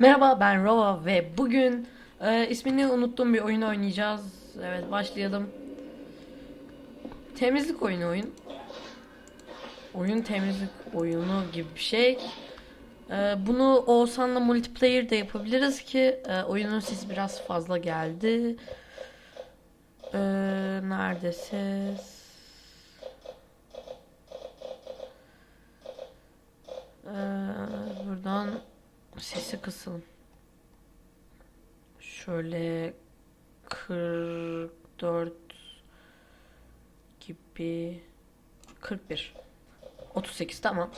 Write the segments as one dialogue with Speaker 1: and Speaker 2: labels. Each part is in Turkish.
Speaker 1: Merhaba ben Rova ve bugün e, ismini unuttuğum bir oyun oynayacağız. Evet başlayalım. Temizlik oyunu oyun. Oyun temizlik oyunu gibi bir şey. E, bunu Oğuzhan'la multiplayer de yapabiliriz ki e, oyunun sesi biraz fazla geldi. E, nerede ses? E, buradan Sesi kısın. Şöyle 44 gibi 41 38 tamam.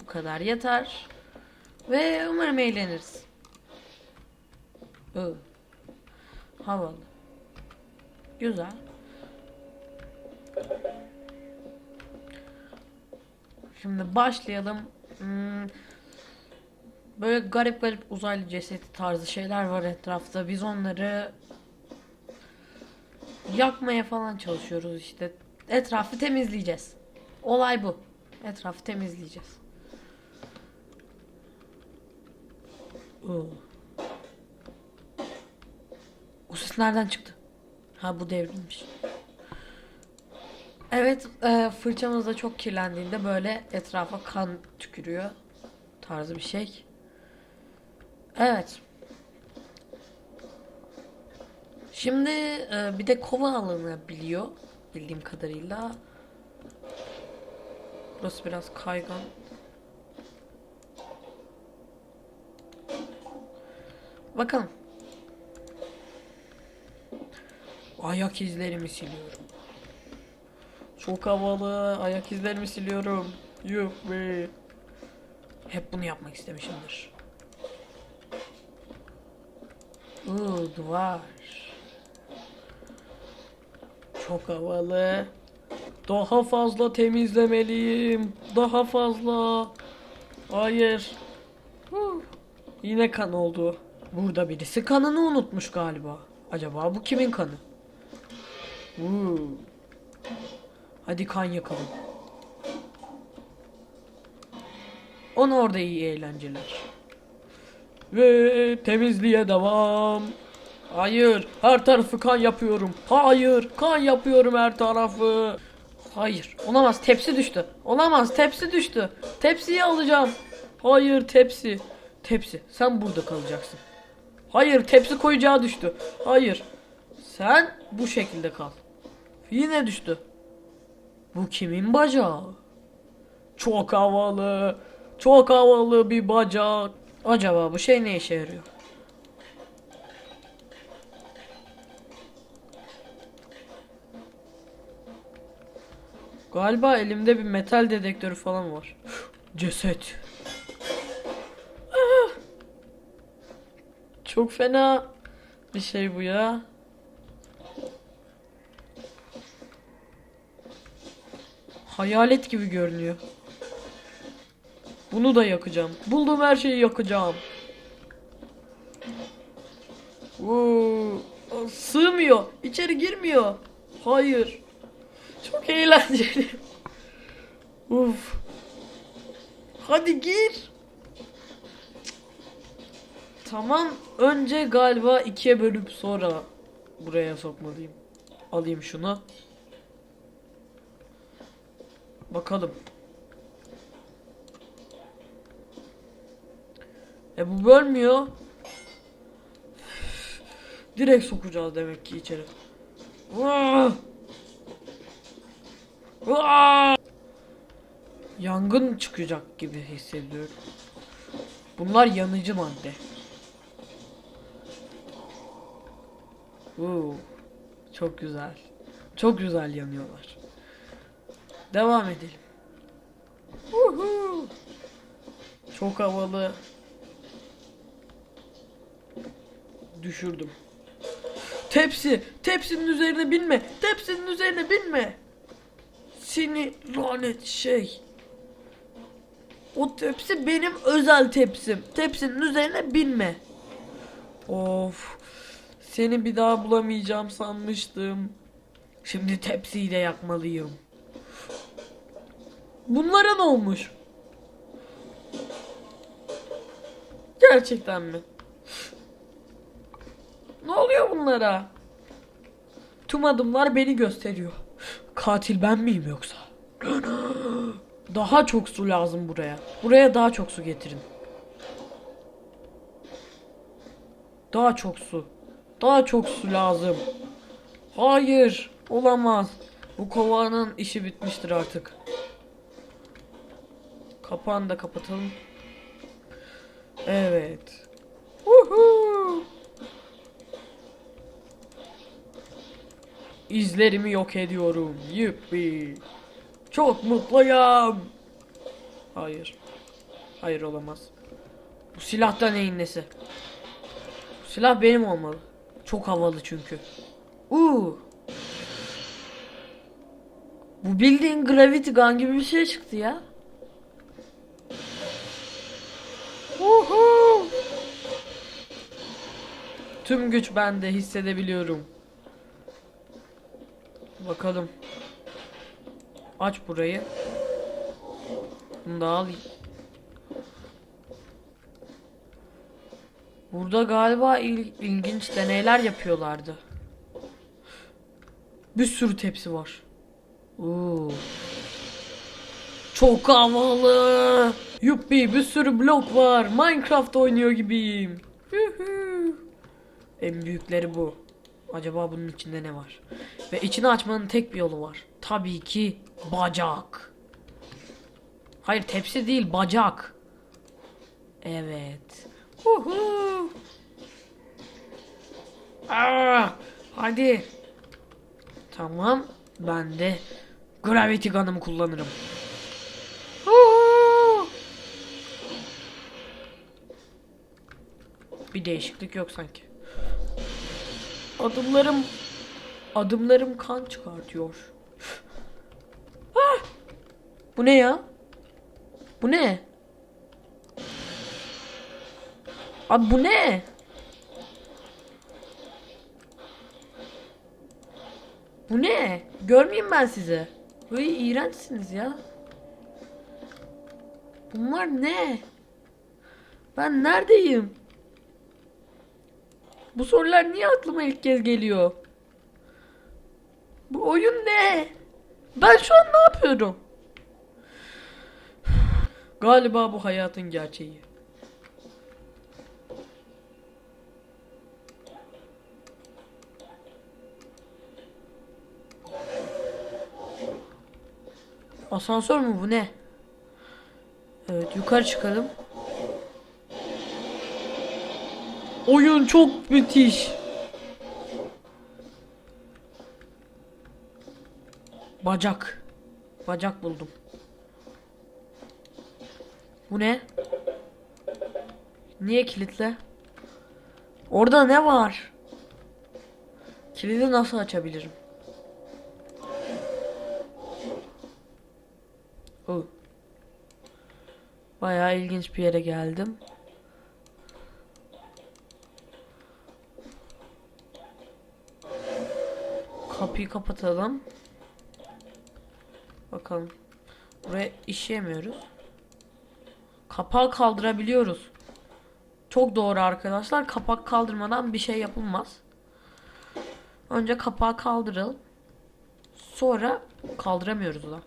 Speaker 1: Bu kadar yeter. Ve umarım eğleniriz. Iı. Havalı. Güzel. Şimdi başlayalım. Hmm, Böyle garip garip uzaylı cesedi tarzı şeyler var etrafta. Biz onları yakmaya falan çalışıyoruz işte. Etrafı temizleyeceğiz. Olay bu. Etrafı temizleyeceğiz. Oo. O ses nereden çıktı? Ha bu devrilmiş. Evet, e, fırçamız da çok kirlendiğinde böyle etrafa kan tükürüyor tarzı bir şey. Evet. Şimdi e, bir de kova alınabiliyor bildiğim kadarıyla. Burası biraz kaygan. Bakalım. Ayak izlerimi siliyorum. Çok havalı. Ayak izlerimi siliyorum. Yuh be. Hep bunu yapmak istemişimdir. Uuu duvar. Çok havalı. Daha fazla temizlemeliyim. Daha fazla. Hayır. Huh. Yine kan oldu. Burada birisi kanını unutmuş galiba. Acaba bu kimin kanı? Uuu. Hadi kan yakalım. Onu orada iyi eğlenceler. Ve temizliğe devam. Hayır, her tarafı kan yapıyorum. Hayır, kan yapıyorum her tarafı. Hayır, olamaz. Tepsi düştü. Olamaz, tepsi düştü. Tepsiyi alacağım. Hayır, tepsi. Tepsi, sen burada kalacaksın. Hayır, tepsi koyacağı düştü. Hayır. Sen bu şekilde kal. Yine düştü. Bu kimin bacağı? Çok havalı. Çok havalı bir bacak. Acaba bu şey ne işe yarıyor? Galiba elimde bir metal dedektörü falan var. Ceset. Ah! Çok fena bir şey bu ya. Hayalet gibi görünüyor. Bunu da yakacağım. Bulduğum her şeyi yakacağım. Oo, sığmıyor. İçeri girmiyor. Hayır. Çok eğlenceli. Uf. Hadi gir. Tamam. Önce galiba ikiye bölüp sonra buraya sokmalıyım. Alayım şunu. Bakalım. E bu bölmüyor. Direkt sokacağız demek ki içeri. Yangın çıkacak gibi hissediyorum. Bunlar yanıcı madde. Oo, çok güzel. Çok güzel yanıyorlar. Devam edelim. Uhu. Çok havalı. Düşürdüm. Tepsi, tepsinin üzerine binme. Tepsinin üzerine binme. Seni lanet şey. O tepsi benim özel tepsim. Tepsinin üzerine binme. Of. Seni bir daha bulamayacağım sanmıştım. Şimdi tepsiyi de yakmalıyım. Bunlara ne olmuş? gerçekten mi? Ne oluyor bunlara? Tüm adımlar beni gösteriyor. Katil ben miyim yoksa? Daha çok su lazım buraya. Buraya daha çok su getirin. Daha çok su. Daha çok su lazım. Hayır, olamaz. Bu kovanın işi bitmiştir artık. Kapağını da kapatalım. Evet. Woohoo! İzlerimi yok ediyorum. Yuppi. Çok mutluyum. Hayır. Hayır olamaz. Bu silah da neyin nesi? Bu silah benim olmalı. Çok havalı çünkü. Uuu. Bu bildiğin Gravity Gun gibi bir şey çıktı ya. Uhu. Tüm güç bende hissedebiliyorum. Bakalım. Aç burayı. Bunu da alayım. Burada galiba il- ilginç deneyler yapıyorlardı. Bir sürü tepsi var. Oo. Çok havalı. Yuppi bir sürü blok var. Minecraft oynuyor gibiyim. En büyükleri bu. Acaba bunun içinde ne var? Ve içini açmanın tek bir yolu var. Tabii ki bacak. Hayır tepsi değil bacak. Evet. Aa, hadi. Tamam. Ben de Gravity Gun'ımı kullanırım. Bir değişiklik yok sanki. Adımlarım adımlarım kan çıkartıyor. Ah! Bu ne ya? Bu ne? Abi bu ne? Bu ne? Görmeyeyim ben sizi. Böyle iğrençsiniz ya. Bunlar ne? Ben neredeyim? Bu sorular niye aklıma ilk kez geliyor? Bu oyun ne? Ben şu an ne yapıyorum? Galiba bu hayatın gerçeği. Asansör mü bu ne? Evet yukarı çıkalım. Oyun çok müthiş. Bacak. Bacak buldum. Bu ne? Niye kilitli? Orada ne var? Kilidi nasıl açabilirim? Oh. Bayağı ilginç bir yere geldim. Kapıyı kapatalım. Bakalım. Buraya işleyemiyoruz. Kapağı kaldırabiliyoruz. Çok doğru arkadaşlar. Kapak kaldırmadan bir şey yapılmaz. Önce kapağı kaldıralım. Sonra kaldıramıyoruz da.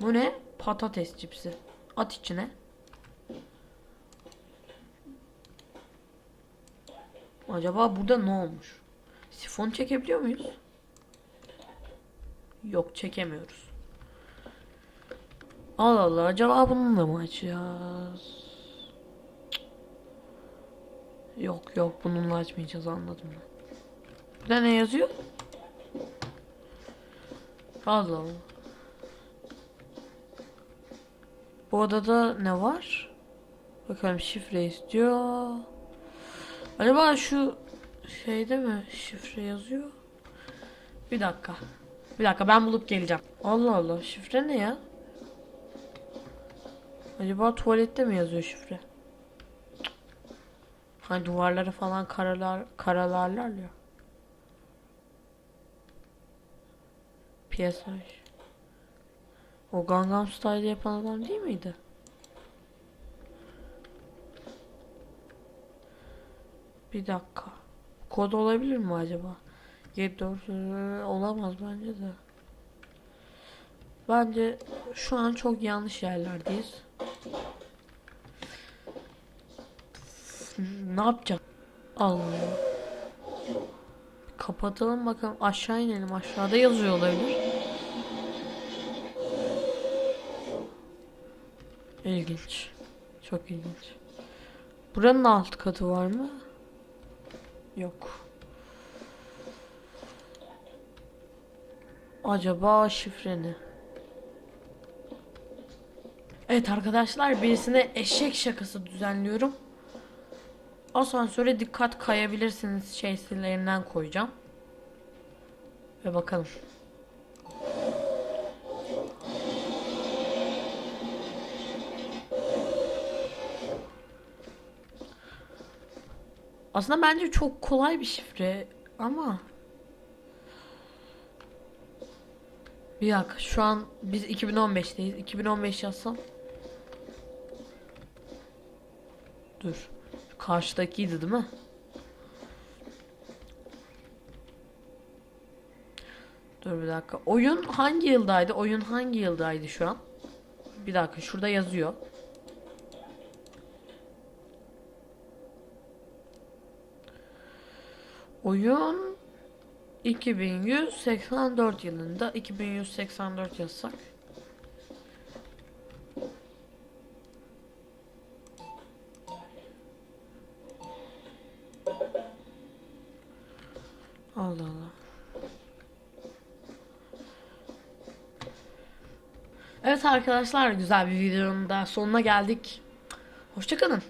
Speaker 1: Bu ne? Patates cipsi. At içine. Acaba burada ne olmuş? Sifon çekebiliyor muyuz? Yok çekemiyoruz. Allah Allah acaba bununla mı açacağız? Yok yok bununla açmayacağız anladım ben. Burada ne yazıyor? Allah Allah. Bu odada ne var? Bakalım şifre istiyor. Acaba şu Şeyde mi şifre yazıyor? Bir dakika. Bir dakika ben bulup geleceğim. Allah Allah şifre ne ya? Acaba tuvalette mi yazıyor şifre? Hani duvarları falan karalar, karalarlar ya. Piyasaj. O Gangnam Style'da yapan adam değil miydi? Bir dakika. Kod olabilir mi acaba? 74 olamaz bence de. Bence şu an çok yanlış yerlerdeyiz. Ne yapacak? Allah. Kapatalım bakalım. Aşağı inelim. Aşağıda yazıyor olabilir. İlginç. Çok ilginç. Buranın alt katı var mı? Yok. Acaba şifre ne? Evet arkadaşlar birisine eşek şakası düzenliyorum. Asansöre dikkat kayabilirsiniz şeysilerinden koyacağım. Ve bakalım. Aslında bence çok kolay bir şifre ama Bir dakika şu an biz 2015'teyiz. 2015 yazsam. Dur. Karşıdakiydi değil mi? Dur bir dakika. Oyun hangi yıldaydı? Oyun hangi yıldaydı şu an? Bir dakika şurada yazıyor. Oyun 2184 yılında 2184 yazsak. Allah Allah. Evet arkadaşlar güzel bir videonun da sonuna geldik. Hoşçakalın.